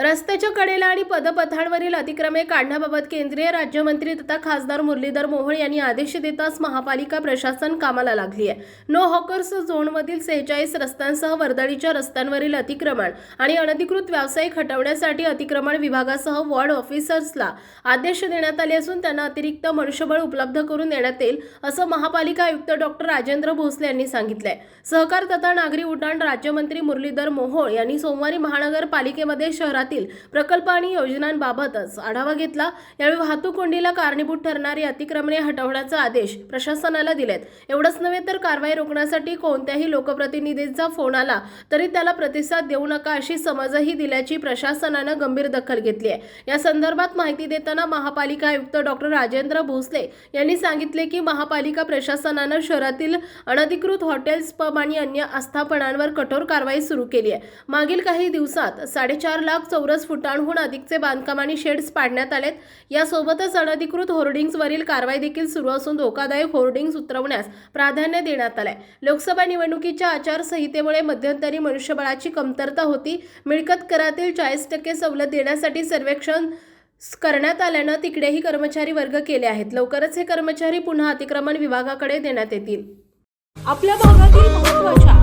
रस्त्याच्या कडेला आणि पदपथांवरील अतिक्रमे काढण्याबाबत केंद्रीय राज्यमंत्री तथा खासदार मुरलीधर मोहोळ यांनी आदेश देताच महापालिका प्रशासन कामाला लागली आहे. नो हॉकर्स झोनमधील सेहेचाळीस रस्त्यांसह वर्दळीच्या रस्त्यांवरील अतिक्रमण आणि अनधिकृत व्यावसायिक हटवण्यासाठी अतिक्रमण विभागासह वॉर्ड ऑफिसर्सला आदेश देण्यात आले असून त्यांना अतिरिक्त मनुष्यबळ उपलब्ध करून देण्यात येईल असं महापालिका आयुक्त डॉक्टर राजेंद्र भोसले यांनी सांगितलंय. सहकार तथा नागरी उड्डाण राज्यमंत्री मुरलीधर मोहोळ यांनी सोमवारी महानगरपालिकेमध्ये शहरात शहरातील प्रकल्प आणि योजनांबाबतच आढावा घेतला. यावेळी वाहतूक कोंडीला कारणीभूत ठरणारी अतिक्रमणे हटवण्याचा आदेश प्रशासनाला दिलेत. एवढंच नव्हे तर कारवाई रोखण्यासाठी कोणत्याही लोकप्रतिनिधींचा फोन आला तरी त्याला प्रतिसाद देऊ नका अशी समजही दिल्याची प्रशासनानं गंभीर दखल घेतली आहे. या संदर्भात माहिती देताना महापालिका आयुक्त डॉक्टर राजेंद्र भोसले यांनी सांगितले की महापालिका प्रशासनानं शहरातील अनधिकृत हॉटेल्स पब आणि अन्य आस्थापनांवर कठोर कारवाई सुरू केली आहे. मागील काही दिवसात साडेचार लाख चौरस फुटांहून अधिकचे बांधकाम आणि शेड्स पाडण्यात आलेत. यासोबतच अनधिकृत होर्डिंग्सवरील कारवाई देखील सुरू असून धोकादायक होर्डिंग्स उतरवण्यास प्राधान्य देण्यात आलंय. लोकसभा निवडणुकीच्या आचारसंहितेमुळे मध्यंतरी मनुष्यबळाची कमतरता होती. मिळकत करातील चाळीस टक्के सवलत देण्यासाठी सर्वेक्षण करण्यात आल्यानं तिकडेही कर्मचारी वर्ग केले आहेत. लवकरच हे कर्मचारी पुन्हा अतिक्रमण विभागाकडे देण्यात येतील. आपल्या भागातील महत्त्वाच्या